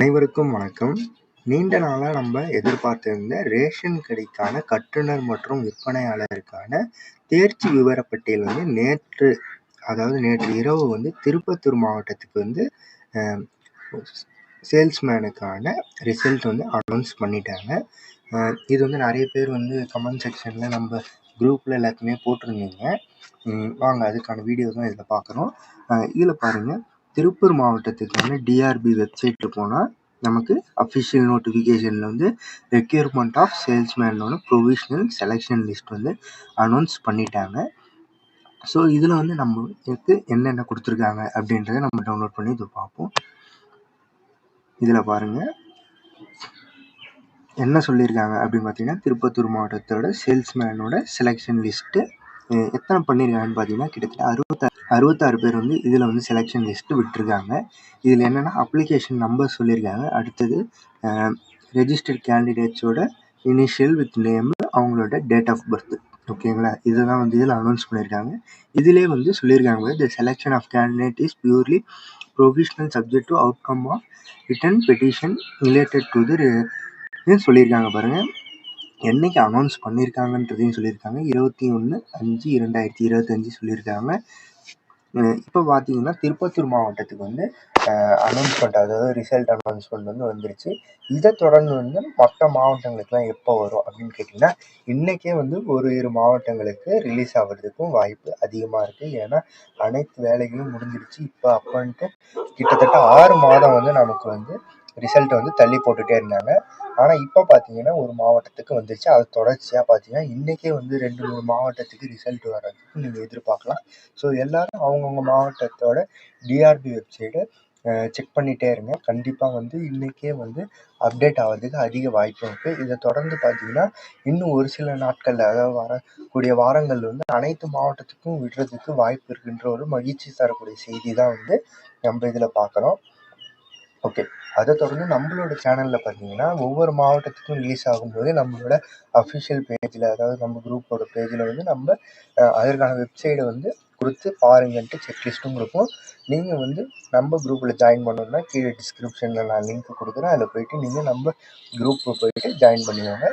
அனைவருக்கும் வணக்கம். நீண்ட நாளாக நம்ம எதிர்பார்த்திருந்த ரேஷன் கடைக்கான கட்டுனர் மற்றும் விற்பனையாளருக்கான தேர்ச்சி விவரப்பட்டியல் வந்து நேற்று அதாவது நேற்று இரவு வந்து திருப்பத்தூர் மாவட்டத்துக்கு வந்து சேல்ஸ்மேனுக்கான ரிசல்ட் வந்து அனௌன்ஸ் பண்ணிட்டாங்க. இது வந்து நிறைய பேர் வந்து கமெண்ட் செக்ஷனில் நம்ம குரூப்பில் எல்லாத்தையுமே போட்டிருந்தீங்க. வாங்க அதுக்கான வீடியோ தான் இதில் பார்க்குறோம். இதில் பாருங்கள் திருப்பூர் மாவட்டத்துக்கான டிஆர்பி வெப்சைட்டில் போனால் நமக்கு அஃபிஷியல் நோட்டிஃபிகேஷனில் வந்து ரெக்யூர்மெண்ட் ஆஃப் சேல்ஸ்மேனோட ப்ரொவிஷ்னல் செலெக்ஷன் லிஸ்ட் வந்து அனௌன்ஸ் பண்ணிட்டாங்க. ஸோ இதில் வந்து நம்மளுக்கு என்னென்ன கொடுத்துருக்காங்க அப்படின்றத நம்ம டவுன்லோட் பண்ணி இது பார்ப்போம். இதில் பாருங்கள் என்ன சொல்லியிருக்காங்க அப்படின்னு பார்த்தீங்கன்னா திருப்பத்தூர் மாவட்டத்தோட சேல்ஸ்மேனோட செலெக்ஷன் லிஸ்ட்டு எத்தனை பண்ணியிருக்காங்கன்னு பார்த்தீங்கன்னா கிட்டத்தட்ட அறுபத்தாறு அறுபத்தாறு பேர் வந்து இதில் வந்து செலெக்ஷன் லிஸ்ட்டு விட்டுருக்காங்க. இதில் என்னென்னா அப்ளிகேஷன் நம்பர் சொல்லியிருக்காங்க அடுத்தது ரெஜிஸ்டர்ட் கேண்டிடேட்ஸோட இனிஷியல் வித் நேமு அவங்களோட டேட் ஆஃப் பர்த் ஓகேங்களா இதை தான் வந்து இதில் அனௌன்ஸ் பண்ணியிருக்காங்க இதிலே வந்து சொல்லியிருக்காங்க the selection of candidate is purely provisional subject to outcome of written petition related to the சொல்லியிருக்காங்க பாருங்கள் என்னைக்கு அனௌன்ஸ் பண்ணியிருக்காங்கன்றதையும் சொல்லியிருக்காங்க. இருபத்தி ஒன்று அஞ்சு இரண்டாயிரத்தி இருபத்தஞ்சு சொல்லியிருக்காங்க. இப்போ பார்த்தீங்கன்னா திருப்பத்தூர் மாவட்டத்துக்கு வந்து அனௌன்ஸ்மெண்ட் அதாவது ரிசல்ட் அனௌன்ஸ்மெண்ட் வந்து வந்துருச்சு. இதை தொடர்ந்து வந்து மற்ற மாவட்டங்களுக்குலாம் எப்போ வரும் அப்படின்னு கேட்டிங்கன்னா இன்றைக்கே வந்து ஒரு இரு மாவட்டங்களுக்கு ரிலீஸ் ஆகிறதுக்கும் வாய்ப்பு அதிகமாக இருக்குது ஏன்னா அனைத்து வேலைகளும் முடிஞ்சிருச்சு. இப்போ அப்போன்ட்டு கிட்டத்தட்ட ஆறு மாதம் வந்து நமக்கு வந்து ரிசல்ட் வந்து தள்ளி போட்டுகிட்டே இருந்தாங்க. ஆனால் இப்போ பார்த்தீங்கன்னா ஒரு மாவட்டத்துக்கு வந்துருச்சு. அது தொடர்ச்சியாக பார்த்தீங்கன்னா இன்றைக்கே வந்து ரெண்டு மூணு மாவட்டத்துக்கு ரிசல்ட் வர்றதுக்கு நீங்கள் எதிர்பார்க்கலாம். ஸோ எல்லோரும் அவங்கவுங்க மாவட்டத்தோட டிஆர்பி வெப்சைட்டை செக் பண்ணிகிட்டே இருங்க. கண்டிப்பாக வந்து இன்றைக்கே வந்து அப்டேட் ஆகிறதுக்கு அதிக வாய்ப்பு இருக்குது இதை தொடர்ந்து பார்த்தீங்கன்னா இன்னும் ஒரு சில நாட்களில் அதாவது வரக்கூடிய வாரங்கள் வந்து அனைத்து மாவட்டத்துக்கும் விடுறதுக்கு வாய்ப்பு இருக்குன்ற ஒரு மகிழ்ச்சி தரக்கூடிய செய்தி தான் வந்து நம்ம இதில் பார்க்குறோம். ஓகே அதை தொடர்ந்து நம்மளோட சேனலில் பார்த்தீங்கன்னா ஒவ்வொரு மாவட்டத்துக்கும் ரிலீஸ் ஆகும்போது நம்மளோட அஃபிஷியல் பேஜில் அதாவது நம்ம குரூப்போட பேஜில் வந்து நம்ம அதற்கான வெப்சைட்டை வந்து கொடுத்து பாருங்கன்ட்டு செக்லிஸ்ட்டும் கொடுப்போம் நீங்கள் வந்து நம்ம குரூப்பில் ஜாயின் பண்ணணுன்னா கீழே டிஸ்கிரிப்ஷனில் நான் லிங்க் கொடுக்குறேன். அதில் போய்ட்டு நீங்கள் நம்ம குரூப்பை போய்ட்டு ஜாயின் பண்ணிக்கோங்க.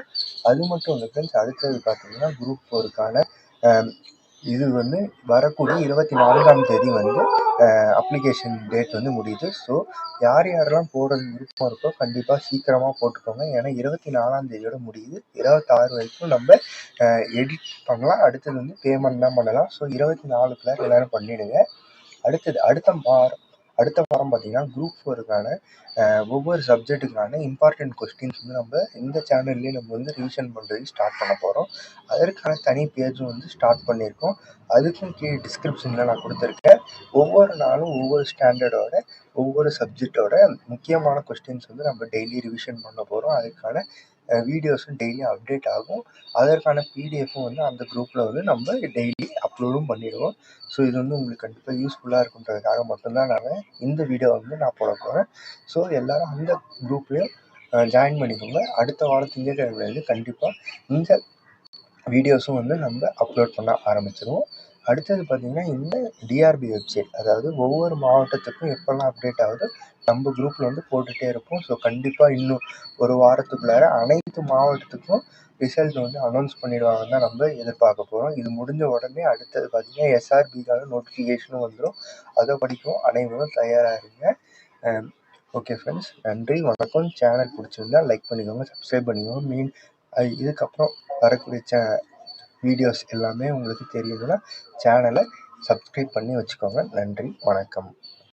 அது மட்டும் இல்லை ஃப்ரெண்ட்ஸ் அடுத்தது பார்த்தீங்கன்னா குரூப் ஒருக்கான இது வந்து வரக்கூடிய இருபத்தி நான்காம் தேதி வந்து அப்ளிகேஷன் டேட் வந்து முடியுது. ஸோ யார் யாரெல்லாம் போடுறது விருப்பம் இருக்கோ கண்டிப்பாக சீக்கிரமாக போட்டுக்கோங்க. ஏன்னா இருபத்தி நாலாம் தேதியோட முடியுது. இருபத்தாறு வரைக்கும் நம்ம எடிட் பண்ணலாம். அடுத்தது வந்து பேமெண்ட் தான் பண்ணலாம். ஸோ இருபத்தி நாலுக்குள்ள எல்லோரும் பண்ணிவிடுங்க அடுத்தது அடுத்த வாரம் அடுத்த வாரம் பார்த்தீங்கன்னா குரூப் ஃபோருக்கான ஒவ்வொரு சப்ஜெக்ட்டுக்கான இம்பார்ட்டண்ட் கொஸ்டின்ஸ் வந்து நம்ம இந்த சேனல்லேயே நம்ம வந்து ரிவிஷன் பண்ணுறது ஸ்டார்ட் பண்ண போகிறோம் அதற்கான தனி பேஜும் வந்து ஸ்டார்ட் பண்ணியிருக்கோம். அதுக்கும் கீழே டிஸ்கிரிப்ஷனில் நான் கொடுத்துருக்கேன். ஒவ்வொரு நாளும் ஒவ்வொரு ஸ்டாண்டர்டோட ஒவ்வொரு சப்ஜெக்டோட முக்கியமான கொஸ்டின்ஸ் வந்து நம்ம டெய்லி ரிவிஷன் பண்ண போகிறோம் அதுக்கான வீடியோஸும் டெய்லி அப்டேட் ஆகும். அதற்கான பிடிஎஃப்பும் வந்து அந்த குரூப்பில் வந்து நம்ம டெய்லி அப்லோடும் பண்ணிடுவோம். ஸோ இது வந்து உங்களுக்கு கண்டிப்பாக யூஸ்ஃபுல்லாக இருக்குன்றதுக்காக மட்டும்தான் நான் இந்த வீடியோ வந்து நான் போட போகிறேன் ஸோ எல்லோரும் அந்த குரூப்லேயும் ஜாயின் பண்ணிக்கோங்க. அடுத்த வாரம் திங்கட்கிழமைலேருந்து கண்டிப்பாக இந்த வீடியோஸும் வந்து நம்ம அப்லோட் பண்ண ஆரம்பிச்சிருவோம். அடுத்தது பார்த்திங்கன்னா இந்த டிஆர்பி வெப்சைட் அதாவது ஒவ்வொரு மாவட்டத்துக்கும் எப்போல்லாம் அப்டேட் ஆகுதோ நம்ம குரூப்பில் வந்து போட்டுகிட்டே இருப்போம். ஸோ கண்டிப்பாக இன்னும் ஒரு வாரத்துக்குள்ளார அனைத்து மாவட்டத்துக்கும் ரிசல்ட் வந்து அனௌன்ஸ் பண்ணிடுவாங்கன்னு தான் நம்ம எதிர்பார்க்க போகிறோம் இது முடிஞ்ச உடனே அடுத்தது பார்த்திங்கன்னா எஸ்ஆர்பிக்கான நோட்டிஃபிகேஷனும் வந்துடும் அதை படிக்கும் அனைவரும் தயாராக இருங்க. ஓகே ஃப்ரெண்ட்ஸ் நன்றி வணக்கம். சேனல் பிடிச்சிருந்தா லைக் பண்ணிக்கோங்க சப்ஸ்கிரைப் பண்ணிக்கோங்க. மீன் இதுக்கப்புறம் வரக்கூடிய சே வீடியோஸ் எல்லாமே உங்களுக்கு தெரியுதுன்னா சேனலை சப்ஸ்கிரைப் பண்ணி வச்சுக்கோங்க. நன்றி வணக்கம்.